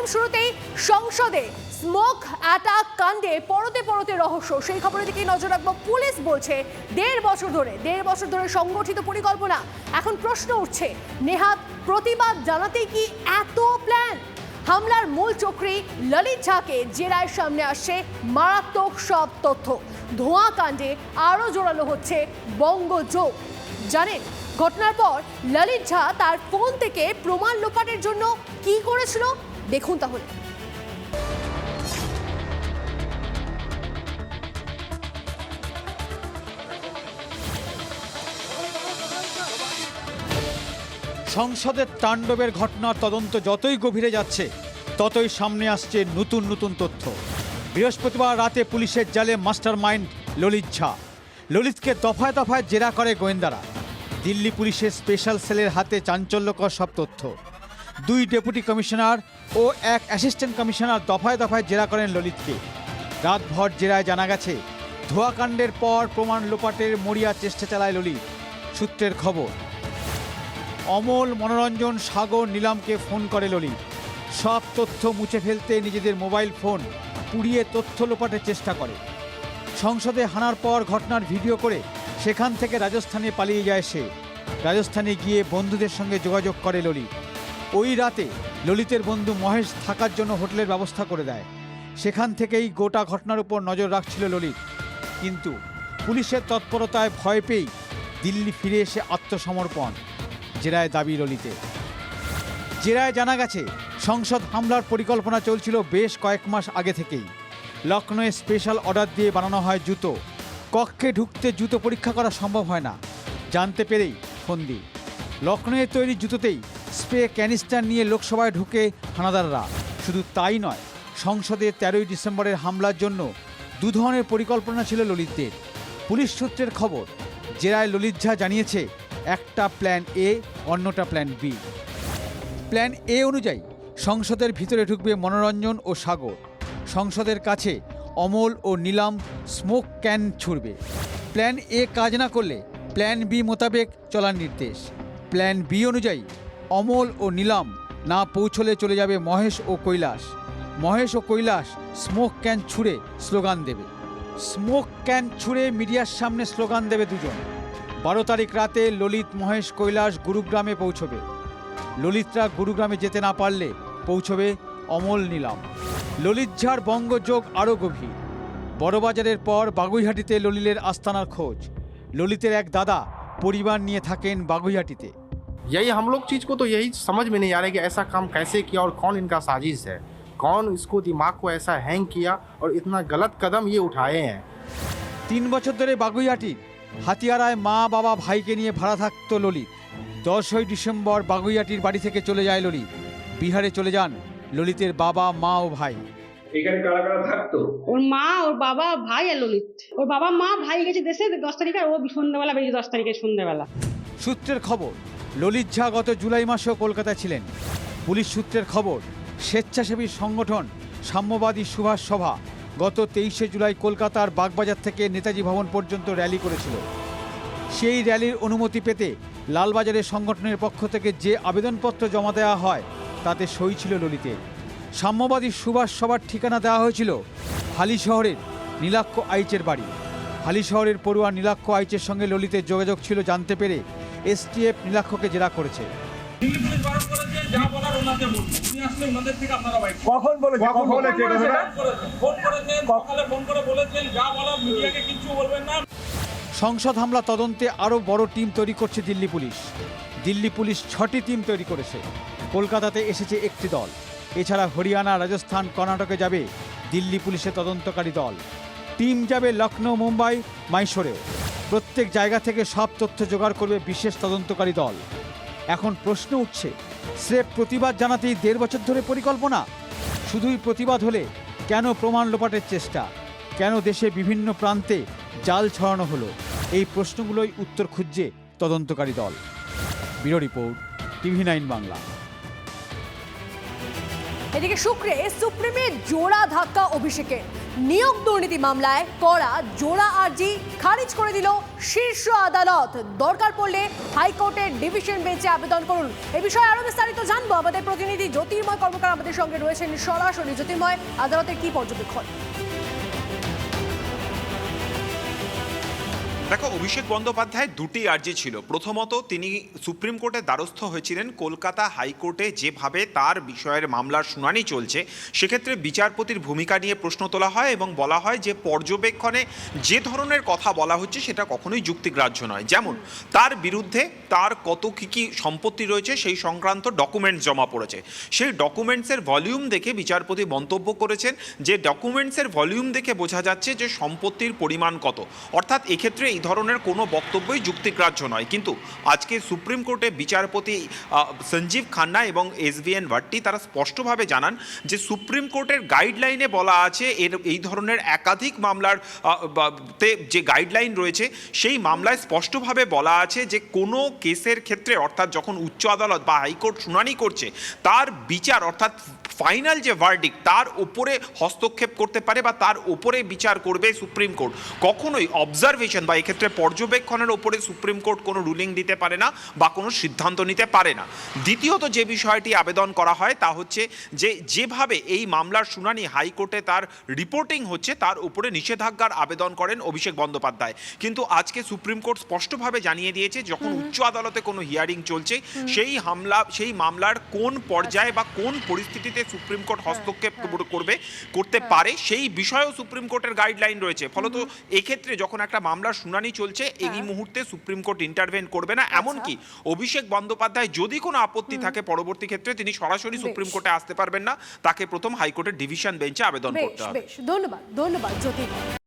একদম শুরুতেই সংসদে স্মোক অ্যাটাক কাণ্ডে পরতে পরতে রহস্য। সেই খবরের দিকে নজর রাখব। পুলিশ বলছে, দেড় বছর ধরে, দেড় বছর ধরে সংগঠিত পরিকল্পনা। এখন প্রশ্ন উঠছে, নেহাত প্রতিবাদ জানাতেই কি এত প্ল্যান হামলার মূল চক্রী ললিত ঝাকে জেরায় সামনে আসছে। মারাত্মক সব তথ্য। ধোঁয়া কাণ্ডে আরও জোরালো হচ্ছে বঙ্গযোগ জানেন, ঘটনার পর ললিত ঝা তার ফোন থেকে প্রমাণ লোপাটের জন্য কি করেছিল? দেখুন তাহলে। সংসদের তাণ্ডবের ঘটনার তদন্ত যতই গভীরে যাচ্ছে, ততই সামনে আসছে নতুন নতুন তথ্য। বৃহস্পতিবার রাতে পুলিশের জালে মাস্টার মাইন্ড ললিত ঝা। ললিতকে দফায় দফায় জেরা করে গোয়েন্দারা। দিল্লি পুলিশের স্পেশাল সেলের হাতে চাঞ্চল্যকর সব তথ্য। দুই ডেপুটি কমিশনার ও এক অ্যাসিস্ট্যান্ট কমিশনার দফায় দফায় জেরা করেন ললিতকে। রাতভর জেরায় জানা গেছে, ধোয়াকাণ্ডের পর প্রমাণ লোপাটের মরিয়া চেষ্টা চালায় ললিত। সূত্রের খবর, অমল মনোরঞ্জন সাগর নিলামকে ফোন করে ললিত। সব তথ্য মুছে ফেলতে নিজেদের মোবাইল ফোন পুড়িয়ে তথ্য লোপাটের চেষ্টা করে। সংসদে হানার পর ঘটনার ভিডিও করে সেখান থেকে রাজস্থানে পালিয়ে যায় সে। রাজস্থানে গিয়ে বন্ধুদের সঙ্গে যোগাযোগ করে ললিত। ওই রাতে ললিতের বন্ধু মহেশ থাকার জন্য হোটেলের ব্যবস্থা করে দেয়। সেখান থেকেই গোটা ঘটনার উপর নজর রাখছিল ললিত। কিন্তু পুলিশের তৎপরতায় ভয় পেয়েই দিল্লি ফিরে এসে আত্মসমর্পণ, জেরায় দাবি ললিতে জেরায় জানা গেছে, সংসদ হামলার পরিকল্পনা চলছিল বেশ কয়েক মাস আগে থেকেই। লখনৌয়ে স্পেশাল অর্ডার দিয়ে বানানো হয় জুতো। কক্ষে ঢুকতে জুতো পরীক্ষা করা সম্ভব হয় না, জানতে পেরেই ফন্দি। লখনৌয়ে তৈরি জুতোতেই স্প্রে ক্যানিস্টার নিয়ে লোকসভায় ঢুকে হানাদাররা শুধু তাই নয়, সংসদে তেরোই ডিসেম্বরের হামলার জন্য দু ধরনের পরিকল্পনা ছিল ললিতদের। পুলিশ সূত্রের খবর, জেরায় ললিত ঝা জানিয়েছে, একটা প্ল্যান এ, অন্যটা প্ল্যান বি। প্ল্যান এ অনুযায়ী, সংসদের ভিতরে ঢুকবে মনোরঞ্জন ও সাগর। সংসদের কাছে অমল ও নিলাম স্মোক ক্যান ছুড়বে। প্ল্যান এ কাজ না করলে, প্ল্যান বি মোতাবেক চলার নির্দেশ। প্ল্যান বি অনুযায়ী অমল ও নিলাম না পৌঁছলে চলে যাবে মহেশ ও কৈলাস। মহেশ ও কৈলাস, স্মোক ক্যান ছুঁড়ে স্লোগান দেবে। স্মোক ক্যান ছুঁড়ে মিডিয়ার সামনে স্লোগান দেবে দুজন। বারো তারিখ রাতে ললিত, মহেশ, কৈলাস গুরুগ্রামে পৌঁছবে। ললিতরা গুরুগ্রামে যেতে না পারলে পৌঁছবে অমল, নিলাম। ললিত ঝাড় বঙ্গযোগ আরও গভীর। বড়বাজারের পর বাগুইহাটিতে ললিলের আস্তানার খোঁজ। ললিতের এক দাদা পরিবার নিয়ে থাকেন বাগুইহাটিতে। यही हम लोग चीज़ को तो यही समझ में नहीं आ रहा है कि ऐसा काम कैसे किया और कौन इनका साजिश है कौन इसको दिमाग को ऐसा हैंग किया और इतना गलत कदम ये उठाए हैं তিন বছর ধরে বাগুইহাটির হাতিয়ারায় মা বাবা ভাইকে নিয়ে ভাড়া থাকতো ললিত দশই ডিসেম্বর বাগুইহাটির বাড়ি থেকে চলে যায় ললিত বিহারে চলে যান ললিতের বাবা মা ও ভাই এখানে কারা কারা থাকতো ওর মা ওর বাবা ভাই আর ললিত ওর বাবা মা ভাই গেছে দেশে দশ তারিখে আর ও সন্ধ্যাবেলা বেরিয়েছে দশ তারিখে সন্ধ্যাবেলা সূত্রের খবর ললিত ঝা গত জুলাই মাসেও কলকাতায় ছিলেন। পুলিশ সূত্রের খবর, স্বেচ্ছাসেবী সংগঠন সাম্যবাদী সুভাষ সভা গত তেইশে জুলাই কলকাতার বাগবাজার থেকে নেতাজি ভবন পর্যন্ত র্যালি করেছিল। সেই র্যালির অনুমতি পেতে লালবাজারের সংগঠনের পক্ষ থেকে যে আবেদনপত্র জমা দেওয়া হয়, তাতে সই ছিল ললিতে সাম্যবাদী সুভাষ সভার ঠিকানা দেওয়া হয়েছিল হালি শহরের নীলাক্ষ আইচের বাড়ি। হালি শহরের পড়ুয়া নীলাক্ষ আইচের সঙ্গে ললিতের যোগাযোগ ছিল জানতে পেরে এসটিএফ নীলাক্ষকে জেরা করেছে। দিল্লি পুলিশ বারণ করেছে যা বলার ওনাকে বলুন উনি আসলে ওনাদের থেকে আপনারা বাইক কখন বলেছে কখন বলেছে ফোন করেছেন সকালে ফোন করে বলেছেন যা বলার মিডিয়াকে কিচ্ছু বলবেন না। সংসদ হামলা তদন্তে আরও বড় টিম তৈরি করছে দিল্লি পুলিশ। দিল্লি পুলিশ ছটি টিম তৈরি করেছে। কলকাতাতে এসেছে একটি দল। এছাড়া হরিয়ানা রাজস্থান কর্ণাটকে যাবে দিল্লি পুলিশের তদন্তকারী দল। টিম যাবে লখনৌ মুম্বাই মাইশোরেও প্রত্যেক জায়গা থেকে সব তথ্য জোগাড় করবে বিশেষ তদন্তকারী দল। এখন প্রশ্ন উঠছে, স্রেফ প্রতিবাদ জানাতেই দেড় বছর ধরে পরিকল্পনা? শুধুই প্রতিবাদ হলে কেন প্রমাণ লোপাটের চেষ্টা? কেন দেশে বিভিন্ন প্রান্তে জাল ছড়ানো হলো? এই প্রশ্নগুলোই উত্তর খুঁজছে তদন্তকারী দল। Bureau report, TV nine Bangla. এদিকে শুক্রে সুপ্রিমে জোড়া ধাক্কা অভিষেকের। নিয়োগ দুর্নীতি মামলায় করা জোড়া আর্জি খারিজ করে দিল শীর্ষ আদালত। দরকার পড়লে হাইকোর্টের ডিভিশন বেঞ্চে আবেদন করুন। এ বিষয়ে আরও বিস্তারিত জানব। আমাদের প্রতিনিধি জ্যোতির্ময় কর্মকার আমাদের সঙ্গে রয়েছেন সরাসরি। জ্যোতির্ময়, আদালতের কি পর্যবেক্ষণ? দেখো, অভিষেক বন্দ্যোপাধ্যায় দুটি আর্জি ছিল। প্রথমত, তিনি সুপ্রিম কোর্টের দ্বারস্থ হয়েছিলেন। কলকাতা হাইকোর্টে যেভাবে তার বিষয়ের মামলার শুনানি চলছে, সেক্ষেত্রে বিচারপতির ভূমিকা নিয়ে প্রশ্ন তোলা হয় এবং বলা হয় যে, পর্যবেক্ষণে যে ধরনের কথা বলা হচ্ছে, সেটা কখনোই যুক্তিগ্রাহ্য নয়। যেমন, তার বিরুদ্ধে তার কত কী কী সম্পত্তি রয়েছে, সেই সংক্রান্ত ডকুমেন্টস জমা পড়েছে। সেই ডকুমেন্টসের ভলিউম দেখে বিচারপতি মন্তব্য করেছেন যে, ডকুমেন্টসের ভলিউম দেখে বোঝা যাচ্ছে যে, সম্পত্তির পরিমাণ কত। অর্থাৎ এক্ষেত্রে এই ধরনের কোনো বক্তব্যই যুক্তিগ্রাহ্য নয়। কিন্তু আজকে সুপ্রিম কোর্টে বিচারপতি সঞ্জীব খান্না এবং এস ভি এন ভাট্টি তারা স্পষ্টভাবে জানান যে সুপ্রিম কোর্টের গাইডলাইনে বলা আছে এর, এই ধরনের একাধিক মামলার তে যে গাইডলাইন রয়েছে সেই মামলায় স্পষ্টভাবে বলা আছে যে কোনো কেসের ক্ষেত্রে অর্থাৎ যখন উচ্চ আদালত বা হাইকোর্ট শুনানি করছে, তার বিচার অর্থাৎ ফাইনাল যে ভার্ডিক তার উপরে হস্তক্ষেপ করতে পারে বা তার উপরে বিচার করবে সুপ্রিম কোর্ট। কখনোই অবজারভেশন বা এক্ষেত্রে পর্যবেক্ষণের ওপরে সুপ্রিম কোর্ট কোনো রুলিং দিতে পারে না বা কোনো সিদ্ধান্ত নিতে পারে না। দ্বিতীয়ত যে বিষয়টি আবেদন করা হয় তা হচ্ছে যে যেভাবে এই মামলার শুনানি হাইকোর্টে তার রিপোর্টিং হচ্ছে তার উপরে নিষেধাজ্ঞার আবেদন করেন অভিষেক বন্দ্যোপাধ্যায়। কিন্তু আজকে সুপ্রিম কোর্ট স্পষ্টভাবে জানিয়ে দিয়েছে যখন উচ্চ আদালতে কোনো হিয়ারিং চলছে সেই হামলা সেই মামলার কোন পর্যায়ে বা কোন পরিস্থিতিতে সুপ্রিম কোর্ট হস্তক্ষেপ করবে করতে পারে সেই বিষয়েও সুপ্রিম কোর্টের গাইডলাইন রয়েছে। ফলত এক্ষেত্রে যখন একটা মামলার শুনানি চলছে এই মুহূর্তে সুপ্রিম কোর্ট ইন্টারভেন করবে না। এমনকি অভিষেক বন্দ্যোপাধ্যায় যদি কোনো আপত্তি থাকে পরবর্তী ক্ষেত্রে তিনি সরাসরি সুপ্রিম কোর্টে আসতে পারবেন না। তাকে প্রথম হাইকোর্টের ডিভিশন বেঞ্চে আবেদন করতে হবে। ধন্যবাদ ধন্যবাদ জ্যোতির্ময়।